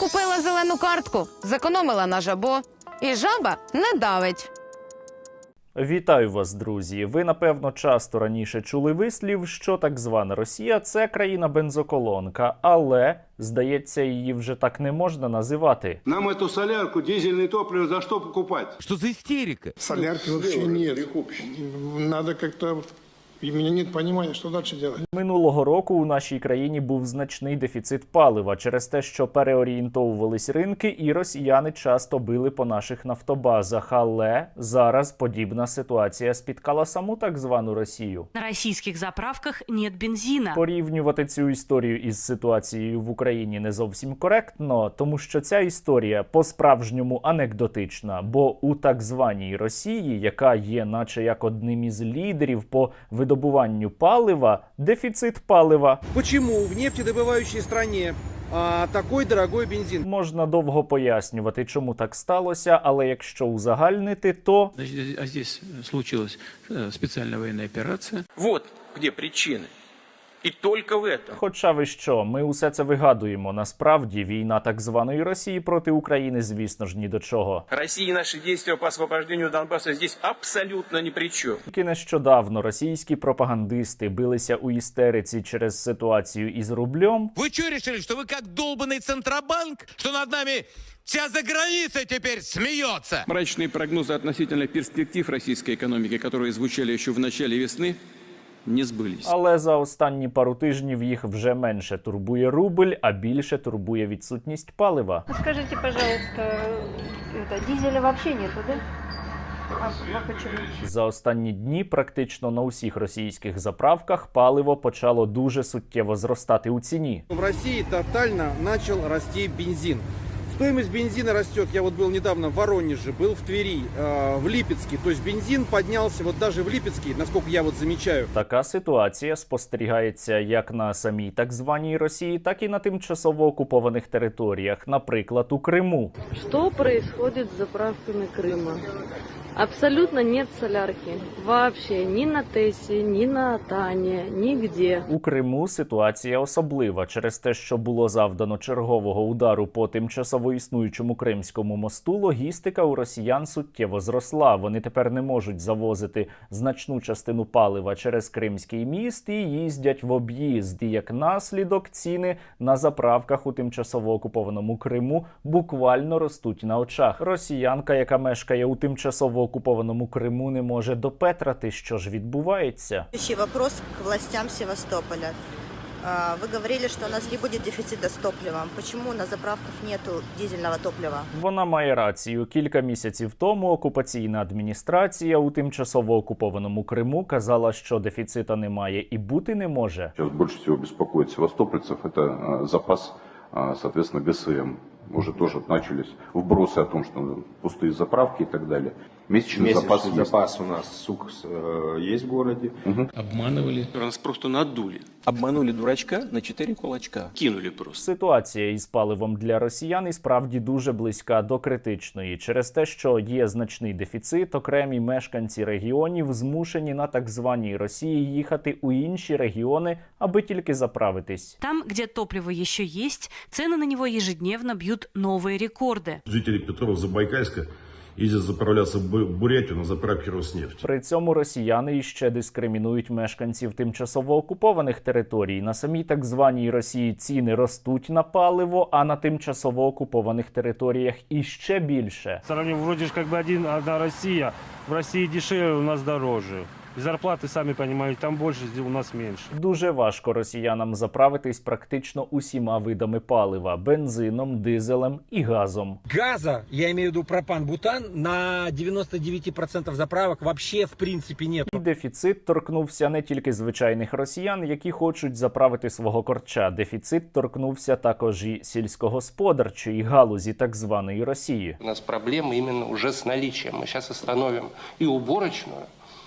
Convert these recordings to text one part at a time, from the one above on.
Купила зелену картку, зекономила на жабо, і жаба не давить. Вітаю вас, друзі. Ви напевно часто раніше чули вислів, що так звана Росія це країна бензоколонка, але здається, її вже так не можна називати. Нам эту солярку, дизельное топливо за что покупать? Что за истерика? Солярки вообще нет. Надо как-то... И у меня нет понимания, что дальше делать. Минулого року у нашій країні був значний дефіцит палива через те, що переорієнтовувались ринки, і росіяни часто били по наших нафтобазах. Але зараз подібна ситуація спіткала саму так звану Росію. На российских заправках нет бензина. Порівнювати цю історію із ситуацією в Україні не зовсім коректно, тому що ця історія по-справжньому анекдотична. Бо у так званій Росії, яка є, наче як одним із лідерів по видобуванню палива, дефіцит палива. Почему в нефтедобывающей стране а, такой дорогой бензин? Можна довго пояснювати, чому так сталося, але якщо узагальнити, то Значит, а здесь случилась э, специальная военная операция. Вот где причины. И только в этом. Хоча ви що, ми усе це вигадуємо. Насправді війна так званої Росії проти України, звісно ж, ні до чого. Россия и наши действия по освобождению Донбасса здесь абсолютно ни при чем. Тільки нещодавно російські пропагандисти билися у істериці через ситуацію із рублем. Вы что решили, что вы как долбанный Центробанк? Что над нами вся заграница теперь смеется? Мрачные прогнозы относительно перспектив российской экономики, которые звучали еще в начале весны, не сбылись. Але за останні пару тижнів їх вже менше турбує рубль, а більше турбує відсутність палива. Скажите, пожалуйста, это дизеля вообще нету, да? За останні дні практично на усіх російських заправках паливо почало дуже суттєво зростати у ціні. В России тотально начал расти бензин. Стоимость бензина растет. Я вот был недавно в Воронеже, был в Твери, э, в Липецке. То есть бензин поднялся вот даже в Липецке, насколько я вот замечаю. Така ситуація спостерігається як на самій так званій Росії, так і на тимчасово окупованих територіях, наприклад, у Криму. Что происходит с заправками Крыма? Абсолютно нет солярки. Вообще ни на Тессе, ни на Тане, нигде. У Криму ситуація особлива через те, що було завдано чергового удару по тимчасово існуючому кримському мосту. Логістика у росіян суттєво зросла. Вони тепер не можуть завозити значну частину палива через Кримський міст і їздять в об'їзд. І як наслідок ціни на заправках у тимчасово окупованому Криму буквально ростуть на очах. Росіянка, яка мешкає у тимчасово окупованому Криму, не може допетрати, що ж відбувається. Следующий вопрос к властям Севастополя. А, Вы говорили, что у нас не будет дефицита с топливом. Почему на заправках нету дизельного топлива? Вона має рацію. Кілька місяців тому окупаційна адміністрація у тимчасово окупованому Криму казала, що дефіцита немає і бути не може. Сейчас больше всего беспокоит севастопольцев, это э, запас, э, соответственно, ГСМ. Уже тоже начались вбросы о том, что пустые заправки и так далее. Месячный, запас, есть. запас у нас, сук, э, есть в городе. Обманывали. Нас просто надули. Обманули дурачка на четыре кулачка. Кинули просто. Ситуація із паливом для росіян і справді дуже близька до критичної через те, що є значний дефіцит, окремі мешканці регіонів змушені на так званій Росії їхати у інші регіони, аби тільки заправитись. Там, где топливо еще есть, цены на него ежедневно бьют новые рекорды. Жители Петрова-Забайкальска ездят заправляться в Бу- Бурятию на заправке Роснефть. При цьому росіяни іще дискримінують мешканців тимчасово окупованих територій. На самій так званій Росії ціни ростуть на паливо, а на тимчасово окупованих територіях іще більше. Сравним, вроде же как бы один, одна Россия. В России дешевле, у нас дороже. И зарплаты, сами понимаете, там больше, здесь у нас меньше. Дуже важко росіянам заправитись практично усіма видами палива: бензином, дизелем і газом. Газа, я имею в виду пропан-бутан, на 99% заправок вообще в принципе нет. І дефіцит торкнувся не тільки звичайних росіян, які хочуть заправити свого корча. Дефіцит торкнувся також і сільськогосподарчої галузі так званої Росії. У нас проблемы именно уже с наличием. Мы сейчас остановим и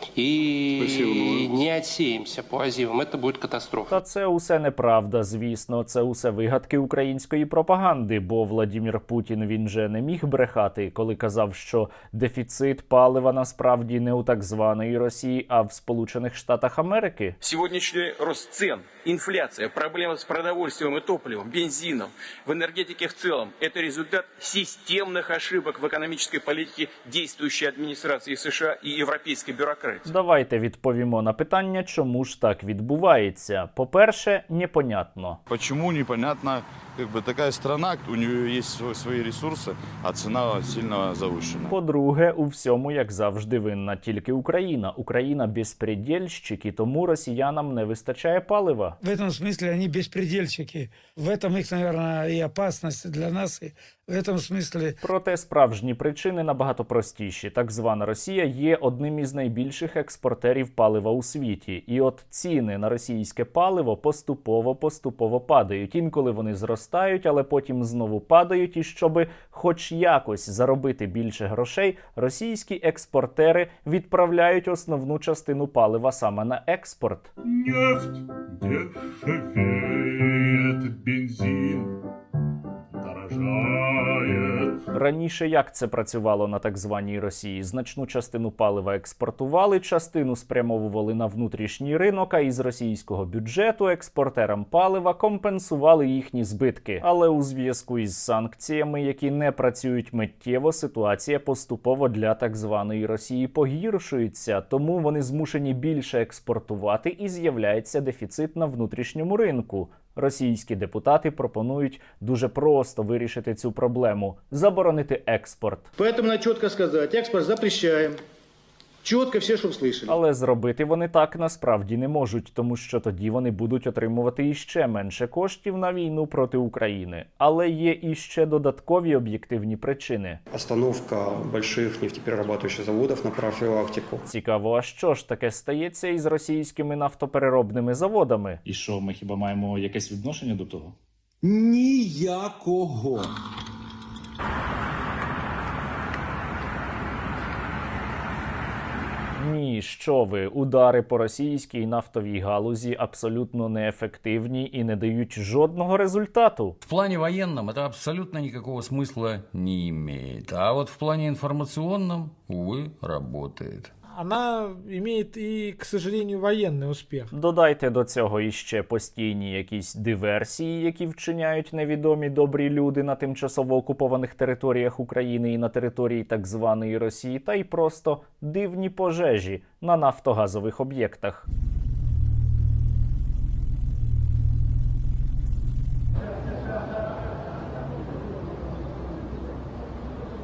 уборочную, Спасибо. не відсіємося по азівам. Це буде катастрофа. Та це усе неправда, звісно. Це усе вигадки української пропаганди. Бо Владімір Путін він же не міг брехати, коли казав, що дефіцит палива насправді не у так званої Росії, а в Сполучених Штатах Америки. Сьогоднішній рост цен, инфляция, проблемы с продовольствием и топливом, бензином, в энергетике в целом – это результат системных ошибок в экономической политике действующей администрации США и европейской бюрократии. Давайте відповімо на питання, чому ж так відбувається. По-перше, непонятно. Почему непонятно, как бы такая страна, у нее есть сво- свои ресурсы, а цена сильно завышена. По-друге, у всьому, як завжди, винна тільки Україна. Україна безпредельщик, і тому росіянам не вистачає палива. В этом смысле они беспредельщики. В этом их, наверное, и опасность для нас. И в этом смысле Проте справжні причини набагато простіші. Так звана Росія є одним із найбільших експортерів палива у світі, і от ціни на російське паливо поступово поступово падають. Інколи вони зростають, але потім знову падають. І щоби хоч якось заробити більше грошей, російські експортери відправляють основну частину палива саме на експорт. Нефть дешевеет, бензин дорожает. Раніше як це працювало на так званій Росії? Значну частину палива експортували, частину спрямовували на внутрішній ринок, а із російського бюджету експортерам палива компенсували їхні збитки. Але у зв'язку із санкціями, які не працюють миттєво, ситуація поступово для так званої Росії погіршується, тому вони змушені більше експортувати і з'являється дефіцит на внутрішньому ринку. Російські депутати пропонують дуже просто вирішити цю проблему заборонити експорт. Поэтому на чітко сказати, експорт запрещаем. Четко все, чтобы слышали. Але зробити вони так насправді не можуть, тому що тоді вони будуть отримувати іще менше коштів на війну проти України. Але є іще додаткові об'єктивні причини. Остановка больших нефтеперерабатывающих заводов на профилактику. Цікаво, а що ж таке стається із російськими нафтопереробними заводами? І що, ми хіба маємо якесь відношення до того? Ніякого. Ні, що ви, удари по російській нафтовій галузі абсолютно неефективні і не дають жодного результату. В плане военном это абсолютно никакого смысла не имеет. А вот в плане информационном, увы, работает. Она имеет и, к сожалению, военный успех. Додайте до цього іще постійні якісь диверсії, які вчиняють невідомі добрі люди на тимчасово окупованих територіях України і на території так званої Росії, та й просто дивні пожежі на нафтогазових об'єктах.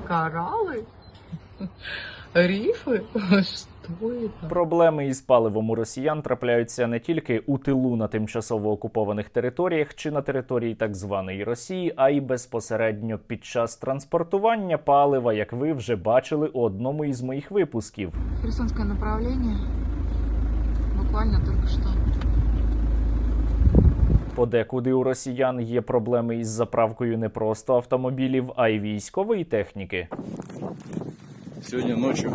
Кораллы? Рифы? Что это? Проблеми із паливом у росіян трапляються не тільки у тилу на тимчасово окупованих територіях чи на території так званої Росії, а й безпосередньо під час транспортування палива, як ви вже бачили у одному із моїх випусків. Херсонское направление. Буквально только что. Подекуди у росіян є проблеми із заправкою не просто автомобілів, а й військової техніки. Сегодня ночью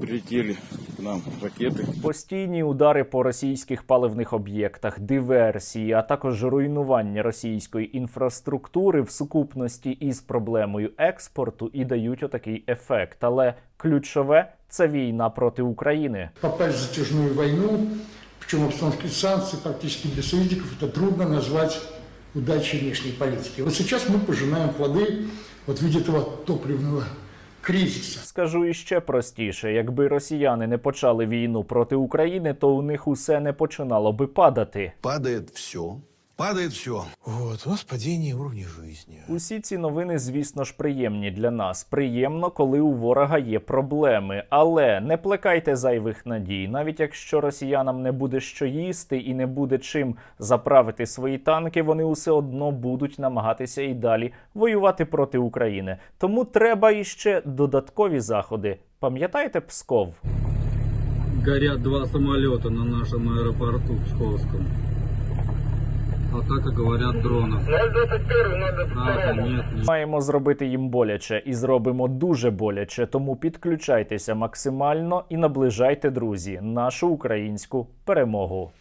прилетели к нам ракеты. Постійні удари по російських паливних об'єктах, диверсії, а також руйнування російської інфраструктури в сукупності із проблемою експорту і дають отакий ефект. Але ключове це війна проти України. Попасть в затяжную войну, причем обстановке санкций практически без союзников, это трудно назвать удачей внешней политики. Вот сейчас мы пожинаем плоды вот в виде этого топливного кризиса. Скажу іще простіше: якби росіяни не почали війну проти України, то у них усе не починало би падати. Падає все. Падает все. Вот, у нас падение уровня жизни. Усі ці новини, звісно ж, приємні для нас. Приємно, коли у ворога є проблеми. Але не плекайте зайвих надій, навіть якщо росіянам не буде що їсти і не буде чим заправити свої танки, вони усе одно будуть намагатися і далі воювати проти України. Тому треба іще додаткові заходи. Пам'ятаєте Псков? Горят два самолета на нашем аэропорту Псковском. Атака, говорят, дронов. Правда, нет. Маємо зробити їм боляче і зробимо дуже боляче. Тому підключайтеся максимально і наближайте, друзі, нашу українську перемогу.